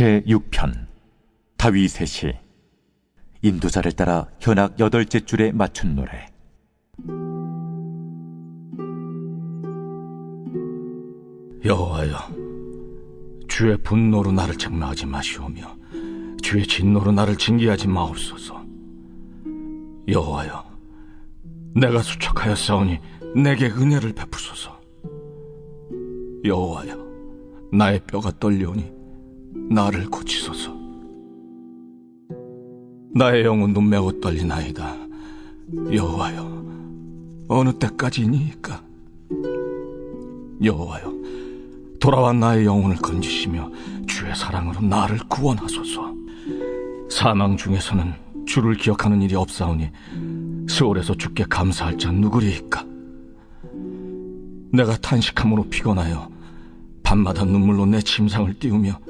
제6편 다윗의 시 인도자를 따라 현악 여덟째 줄에 맞춘 노래 여호와여, 주의 분노로 나를 책망하지 마시오며 주의 진노로 나를 징계하지 마옵소서. 여호와여, 내가 수척하여 싸우니 내게 은혜를 베푸소서. 여호와여, 나의 뼈가 떨려오니 나를 고치소서. 나의 영혼도 매우 떨리나이다. 여호와여, 어느 때까지니까? 여호와여, 돌아와 나의 영혼을 건지시며 주의 사랑으로 나를 구원하소서. 사망 중에서는 주를 기억하는 일이 없사오니 스올에서 주께 감사할 자 누구리이까? 내가 탄식함으로 피곤하여 밤마다 눈물로 내 침상을 띄우며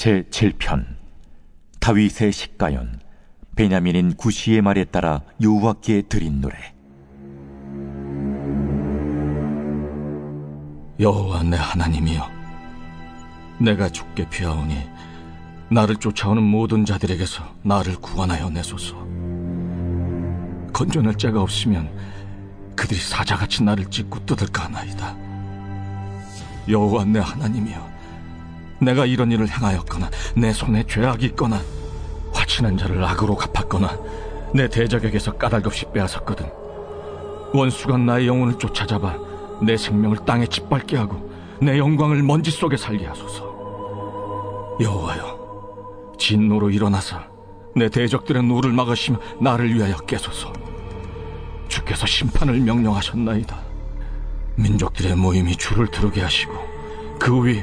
제7편 다윗의 식가연 베냐민인 구시의 말에 따라 여호와께 드린 노래. 여호와 내 하나님이여 내가 죽게 피하오니 나를 쫓아오는 모든 자들에게서 나를 구원하여 내소서. 건져낼 자가 없으면 그들이 사자같이 나를 찢고 뜯을까 하나이다. 여호와 내 하나님이여 내가 이런 일을 행하였거나 내 손에 죄악이 있거나 화친한 자를 악으로 갚았거나 내 대적에게서 까닭없이 빼앗았거든 원수가 나의 영혼을 쫓아잡아 내 생명을 땅에 짓밟게 하고 내 영광을 먼지 속에 살게 하소서. 여호와여, 진노로 일어나사 내 대적들의 누를 막으시며 나를 위하여 깨소서. 주께서 심판을 명령하셨나이다. 민족들의 모임이 주를 들으게 하시고 그위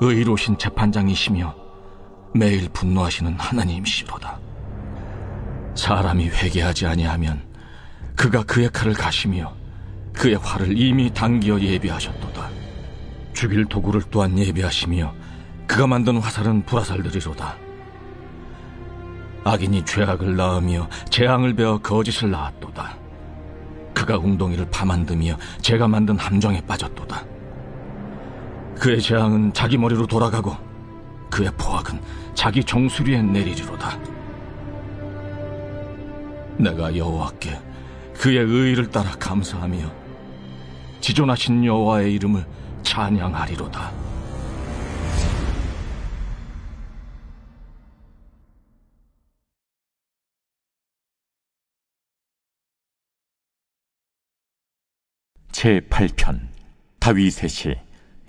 의로우신 재판장이시며 매일 분노하시는 하나님이시로다. 사람이 회개하지 아니하면 그가 그의 칼을 가시며 그의 활을 이미 당기어 예비하셨도다. 죽일 도구를 또한 예비하시며 그가 만든 화살은 불화살들이로다. 악인이 죄악을 낳으며 재앙을 베어 거짓을 낳았도다. 그가 웅덩이를 파만드며 제가 만든 함정에 빠졌도다. 그의 재앙은 자기 머리로 돌아가고 그의 포악은 자기 정수리에 내리리로다. 내가 여호와께 그의 의를 따라 감사하며 지존하신 여호와의 이름을 찬양하리로다. 제 8편 다윗의 시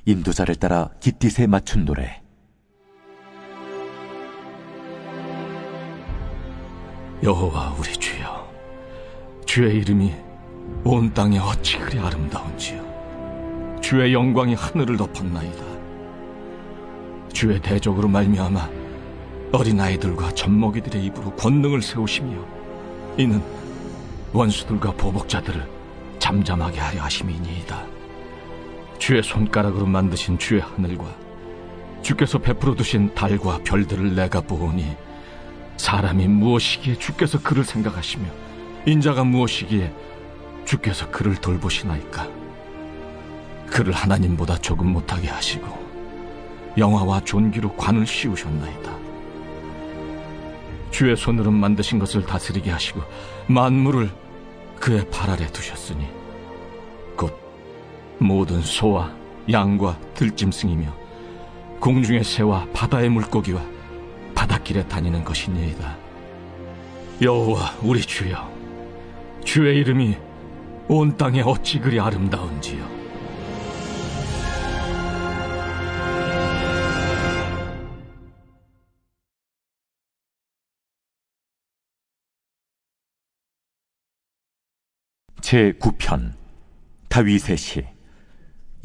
인도자를 따라 깃딧에 맞춘 노래 여호와 우리 주여, 주의 이름이 온 땅에 어찌 그리 아름다운지요. 주의 영광이 하늘을 덮었나이다. 주의 대적으로 말미암아 어린 아이들과 젖먹이들의 입으로 권능을 세우시며 이는 원수들과 보복자들을 잠잠하게 하려 하심이니이다. 주의 손가락으로 만드신 주의 하늘과 주께서 베풀어 두신 달과 별들을 내가 보오니 사람이 무엇이기에 주께서 그를 생각하시며 인자가 무엇이기에 주께서 그를 돌보시나이까? 그를 하나님보다 조금 못하게 하시고 영화와 존귀로 관을 씌우셨나이다. 주의 손으로 만드신 것을 다스리게 하시고 만물을 그의 발 아래 두셨으니 곧 모든 소와 양과 들짐승이며 공중의 새와 바다의 물고기와 바닷길에 다니는 것이니이다. 여호와 우리 주여 주의 이름이 온 땅에 어찌 그리 아름다운지요 제 9편 다윗의 시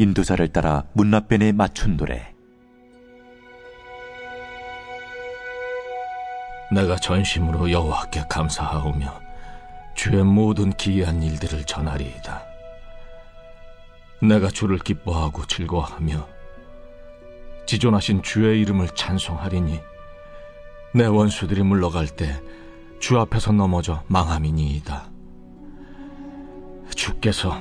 인도자를 따라 문나변에 맞춘 노래 내가 전심으로 여호와께 감사하오며 주의 모든 기이한 일들을 전하리이다. 내가 주를 기뻐하고 즐거워하며 지존하신 주의 이름을 찬송하리니 내 원수들이 물러갈 때 주 앞에서 넘어져 망함이니이다. 주께서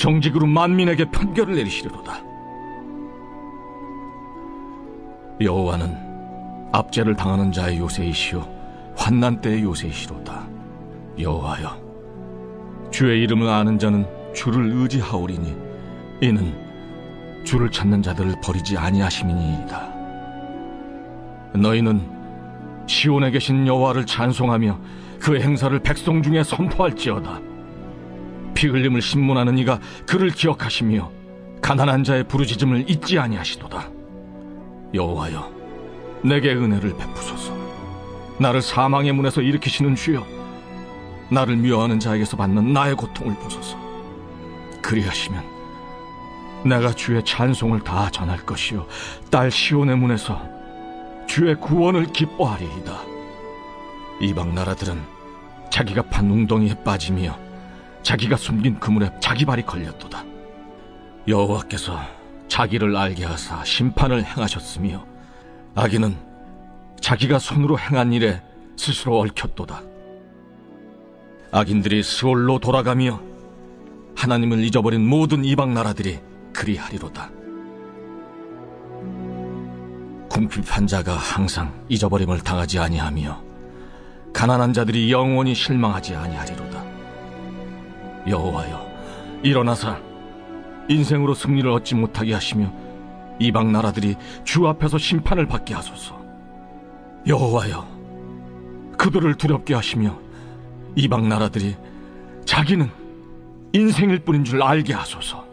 정직으로 만민에게 판결을 내리시리로다. 여호와는 압제를 당하는 자의 요새이시오 환난 때의 요새이시로다. 여호와여, 주의 이름을 아는 자는 주를 의지하오리니 이는 주를 찾는 자들을 버리지 아니하심이니이다. 너희는 시온에 계신 여호와를 찬송하며 그 행사를 백성 중에 선포할지어다. 피 흘림을 신문하는 이가 그를 기억하시며 가난한 자의 부르짖음을 잊지 아니하시도다. 여호와여, 내게 은혜를 베푸소서. 나를 사망의 문에서 일으키시는 주여, 나를 미워하는 자에게서 받는 나의 고통을 보소서. 그리하시면 내가 주의 찬송을 다 전할 것이요, 딸 시온의 문에서 주의 구원을 기뻐하리이다. 이방 나라들은 자기가 판 웅덩이에 빠지며 자기가 숨긴 그물에 자기 발이 걸렸도다. 여호와께서 자기를 알게 하사 심판을 행하셨으며 악인은 자기가 손으로 행한 일에 스스로 얽혔도다. 악인들이 스올로 돌아가며 하나님을 잊어버린 모든 이방 나라들이 그리하리로다. 궁핍한 자가 항상 잊어버림을 당하지 아니하며 가난한 자들이 영원히 실망하지 아니하리로다. 여호와여, 일어나사 인생으로 승리를 얻지 못하게 하시며 이방 나라들이 주 앞에서 심판을 받게 하소서. 여호와여, 그들을 두렵게 하시며 이방 나라들이 자기는 인생일 뿐인 줄 알게 하소서.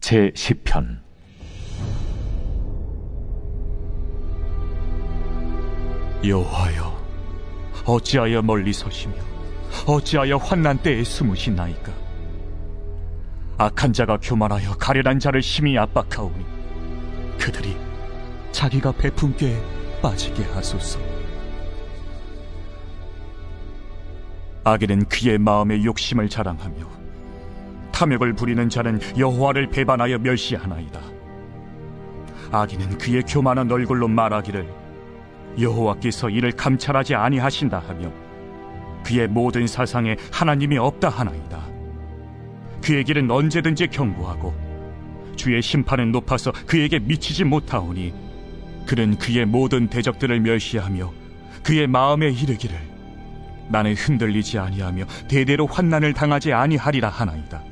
제 10편 여호와여, 어찌하여 멀리 서시며 어찌하여 환난 때에 숨으시나이까? 악한 자가 교만하여 가련한 자를 심히 압박하오니 그들이 자기가 꾀에 빠지게 하소서. 악인은 그의 마음의 욕심을 자랑하며 탐욕을 부리는 자는 여호와를 배반하여 멸시하나이다. 악인은 그의 교만한 얼굴로 말하기를 여호와께서 이를 감찰하지 아니하신다 하며 그의 모든 사상에 하나님이 없다 하나이다. 그의 길은 언제든지 경고하고 주의 심판은 높아서 그에게 미치지 못하오니 그는 그의 모든 대적들을 멸시하며 그의 마음에 이르기를 나는 흔들리지 아니하며 대대로 환난을 당하지 아니하리라 하나이다.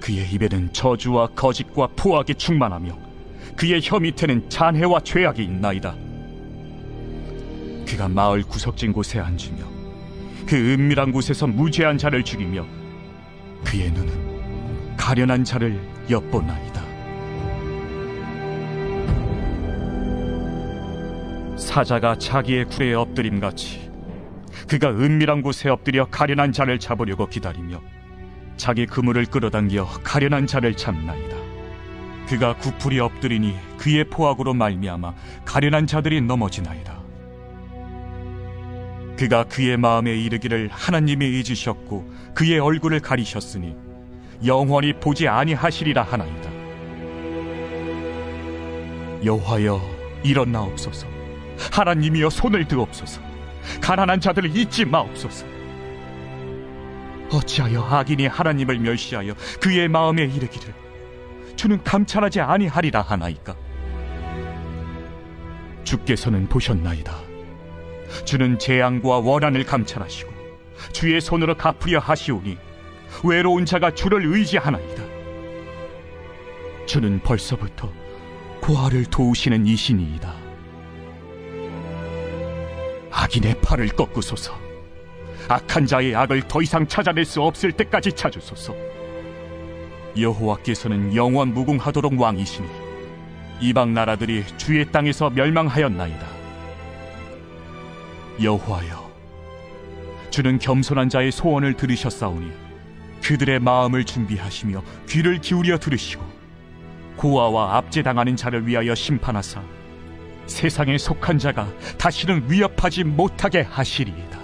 그의 입에는 저주와 거짓과 포악이 충만하며 그의 혀 밑에는 잔해와 죄악이 있나이다. 그가 마을 구석진 곳에 앉으며 그 은밀한 곳에서 무죄한 자를 죽이며 그의 눈은 가련한 자를 엿보나이다. 사자가 자기의 굴에 엎드림 같이 그가 은밀한 곳에 엎드려 가련한 자를 잡으려고 기다리며 자기 그물을 끌어당겨 가련한 자를 잡나이다. 그가 구풀이 엎드리니 그의 포악으로 말미암아 가련한 자들이 넘어지나이다. 그가 그의 마음에 이르기를 하나님이 잊으셨고 그의 얼굴을 가리셨으니 영원히 보지 아니하시리라 하나이다. 여호와여 일어나옵소서. 하나님이여 손을 드옵소서. 가난한 자들을 잊지 마옵소서. 어찌하여 악인이 하나님을 멸시하여 그의 마음에 이르기를 주는 감찰하지 아니하리라 하나이까? 주께서는 보셨나이다. 주는 재앙과 원한을 감찰하시고 주의 손으로 갚으려 하시오니 외로운 자가 주를 의지하나이다. 주는 벌써부터 고아를 도우시는 이신이이다. 악인의 팔을 꺾으소서. 악한 자의 악을 더 이상 찾아낼 수 없을 때까지 찾으소서. 여호와께서는 영원 무궁하도록 왕이시니 이방 나라들이 주의 땅에서 멸망하였나이다. 여호와여, 주는 겸손한 자의 소원을 들으셨사오니 그들의 마음을 준비하시며 귀를 기울여 들으시고 고아와 압제당하는 자를 위하여 심판하사 세상에 속한 자가 다시는 위협하지 못하게 하시리이다.